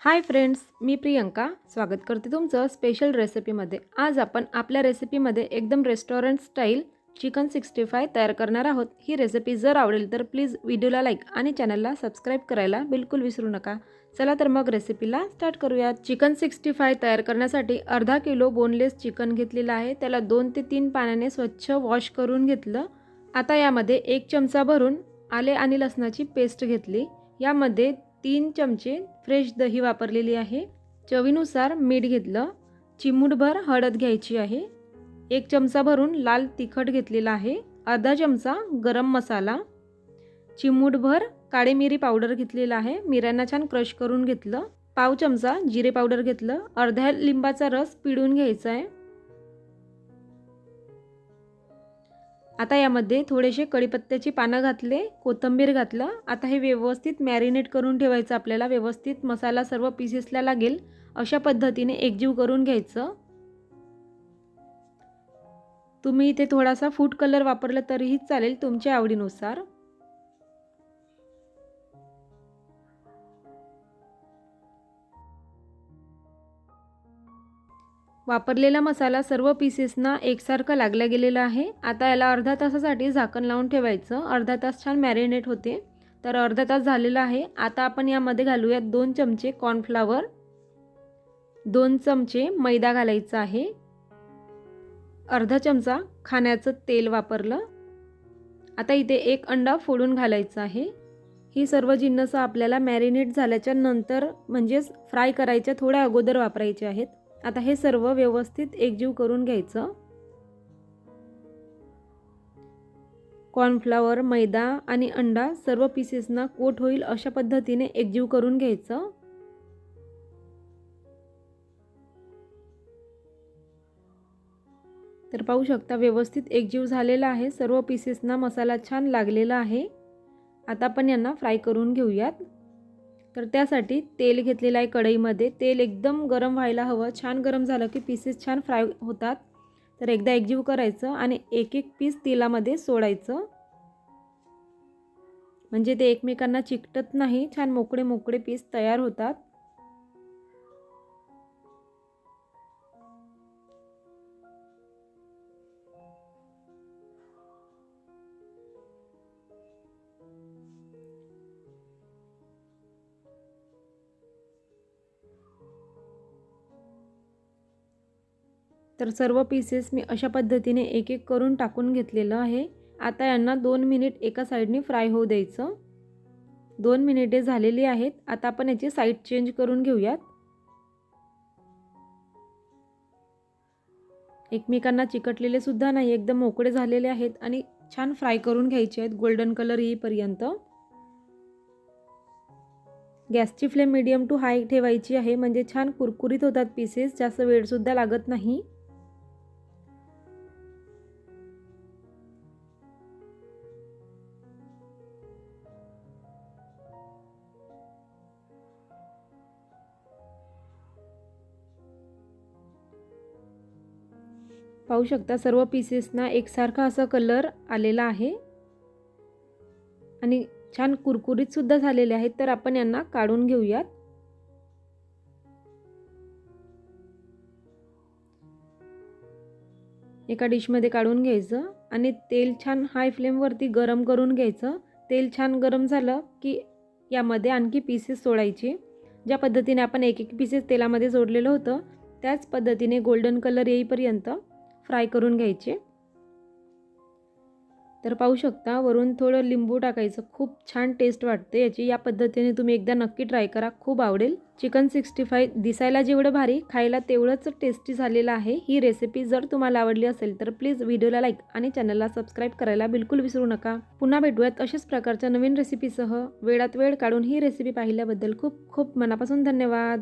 Hi friends मी प्रियंका. स्वागत करते तुमचं स्पेशल रेसिपीमध्ये आज आपण आपल्या रेसिपीमध्ये एकदम restaurant style chicken sixty five तयार करणार आहोत. ही रेसिपी जर आवडेल तर प्लीज व्हिडिओला लाईक आणि चॅनलला सबस्क्राईब करायला बिलकुल विसरू नका. चला तर मग रेसिपीला स्टार्ट करूयात. चिकन सिक्स्टी फाय तयार करण्यासाठी अर्धा किलो बोनलेस चिकन घेतलेलं आहे. त्याला दोन ते तीन पाण्याने स्वच्छ वॉश करून घेतलं. आता यामध्ये एक चमचा भरून आले आणि लसणाची पेस्ट घेतली. यामध्ये तीन चमचे फ्रेश दही वापरलेली आहे. चवीनुसार मीठ घेतलं. चिमूटभर हळद घ्यायची आहे. एक चमचा भरून लाल तिखट घेतलेला आहे. अर्धा चमचा गरम मसाला. चिमूटभर काळी मिरी पावडर घेतलेला आहे. मिऱ्यांना छान क्रश करून घेतलं. पाव चमचा जिरे पावडर घेतलं. अर्ध्या लिंबाचा रस पिळून घ्यायचा आहे. आता यामध्ये थोडेसे कढीपत्त्याची पानं घातले कोथिंबीर घातलं. आता हे व्यवस्थित मॅरिनेट करून ठेवायचं आपल्याला. व्यवस्थित मसाला सर्व पीसेसला लागेल. अशा पद्धतीने एकजीव करून घ्यायचं. तुम्ही इथे थोडासा फूड कलर वापरला तरीही चालेल तुमच्या आवडीनुसार. वापरलेला मसाला सर्व पीसेसना एकसारखा लागला गेलेला आहे. आता याला अर्धा तासासाठी झाकण लावून ठेवायचं. अर्धा तास छान मॅरिनेट होते. तर अर्धा तास झालेला आहे. आता आपण यामध्ये घालूयात दोन चमचे कॉर्नफ्लावर दोन चमचे मैदा घालायचा आहे. अर्धा चमचा खाण्याचं तेल वापरलं. आता इथे एक अंडा फोडून घालायचा आहे. ही सर्व जिन्नसं आपल्याला मॅरिनेट झाल्याच्यानंतर म्हणजेच फ्राय करायच्या थोड्या अगोदर वापरायचे आहेत. आता हे सर्व व्यवस्थित एकजीव करून घ्यायचं. कॉर्नफ्लावर मैदा आणि अंडा सर्व पीसेसना कोट होईल अशा पद्धतीने एकजीव करून घ्यायचं. तर पाहू शकता व्यवस्थित एकजीव झालेला आहे. सर्व पीसेसना मसाला छान लागलेला आहे. आता आपण यांना फ्राय करून घेऊयात. तर त्यासाठी तेल घेतलेलं आहे कढईमध्ये. तेल एकदम गरम व्हायला हवं. छान गरम झालं की पीसेस छान फ्राय होतात. तर एकदा एकजीव करायचं आणि एक एक पीस तेलामध्ये सोडायचं. म्हणजे ते एकमेकांना चिकटत नाही. छान मोकळे मोकळे पीस तयार होतात. तर सर्व पीसेस मी अशा पद्धतीने एक एक करून टाकून घेतलेलं आहे. आता यांना दोन मिनिट एका साईडने फ्राय होऊ द्यायचं. दोन मिनिटे झालेली आहेत. आता आपण याची साईड चेंज करून घेऊयात. एकमेकांना चिकटलेले सुद्धा नाही एकदम मोकळे झालेले आहेत आणि छान फ्राय करून घ्यायचे आहेत. गोल्डन कलर येईपर्यंत. गॅसची फ्लेम मिडियम टू हाय ठेवायची आहे. म्हणजे छान कुरकुरीत होतात पीसेस जास्त वेळसुद्धा लागत नाही. पाहू शकता सर्व पीसेसना एकसारखा असा कलर आलेला आहे. आणि छान कुरकुरीतसुद्धा झालेले आहेत तर आपण यांना काढून घेऊयात. एका डिशमध्ये काढून घ्यायचं आणि तेल छान हाय फ्लेमवरती गरम करून घ्यायचं. तेल छान गरम झालं की यामध्ये आणखी पीसेस सोडायचे. ज्या पद्धतीने आपण एक एक पीसेस तेलामध्ये जोडलेलं होतं त्याच पद्धतीने गोल्डन कलर येईपर्यंत फ्राय करून घ्यायचे. तर पाहू शकता वरून थोडं लिंबू टाकायचं. खूप छान टेस्ट वाटते. याची या पद्धतीने तुम्ही एकदा नक्की ट्राय करा. खूप आवडेल. चिकन सिक्स्टी फाय दिसायला जेवढं भारी खायला तेवढंच टेस्टी झालेलं आहे. ही रेसिपी जर तुम्हाला आवडली असेल तर प्लीज व्हिडिओला लाईक आणि चॅनलला सबस्क्राईब करायला बिलकुल विसरू नका. पुन्हा भेटूयात अशाच प्रकारच्या नवीन रेसिपीसह वेळात वेळ काढून ही रेसिपी पाहिल्याबद्दल खूप खूप मनापासून धन्यवाद.